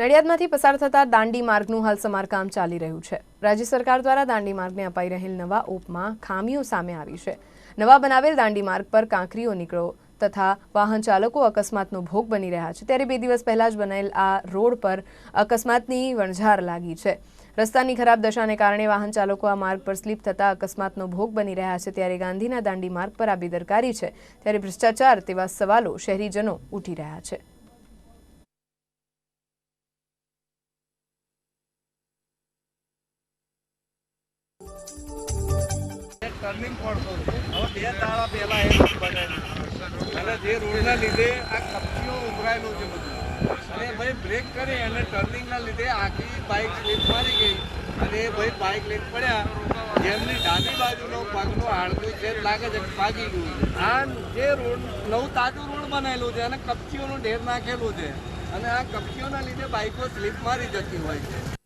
નડિયાદમાંથી પસાર થતા દાંડી માર્ગનું હાલ સમારકામ ચાલી રહ્યું છે. રાજ્ય સરકાર દ્વારા દાંડી માર્ગને અપાઈ રહેલ નવા ઓપમાં ખામીઓ સામે આવી છે. નવા બનાવેલ દાંડી માર્ગ પર કાંકરીઓ નીકળો તથા વાહન ચાલકો અકસ્માતનો ભોગ બની રહ્યા છે. ત્યારે બે દિવસ પહેલા જ બનેલ આ રોડ પર અકસ્માતની વણઝાર લાગી છે. રસ્તાની ખરાબ દશાને કારણે વાહન ચાલકો આ માર્ગ પર સ્લીપ થતા અકસ્માતનો ભોગ બની રહ્યા છે. ત્યારે ગાંધીના દાંડી માર્ગ પર આ બેદરકારી છે. ત્યારે ભ્રષ્ટાચાર તેવા સવાલો શહેરીજનો ઉઠી રહ્યા છે. ટર્નિંગ પડતો હવે બે તાળા પહેલા એ રોડ બનેલું અને જે રોડના લીધે આ કપચીઓ ઉભરાયેલું છે બધું. અને ભાઈ બ્રેક કરી અને ટર્નિંગના લીધે આખી બાઇક સ્લીપ મારી ગઈ. અને એ ભાઈ બાઇક લેટ પડ્યા. જેમની ડાબી બાજુનો પગનો હાડકું છે લાગે છે ભાગી ગયું. આ જે રોડ, નવું તાજું રોડ બનાવેલું છે અને કપચીઓનું ઢેર નાખેલું છે. અને આ કપચીઓના લીધે બાઇકો સ્લીપ મારી જતી હોય છે.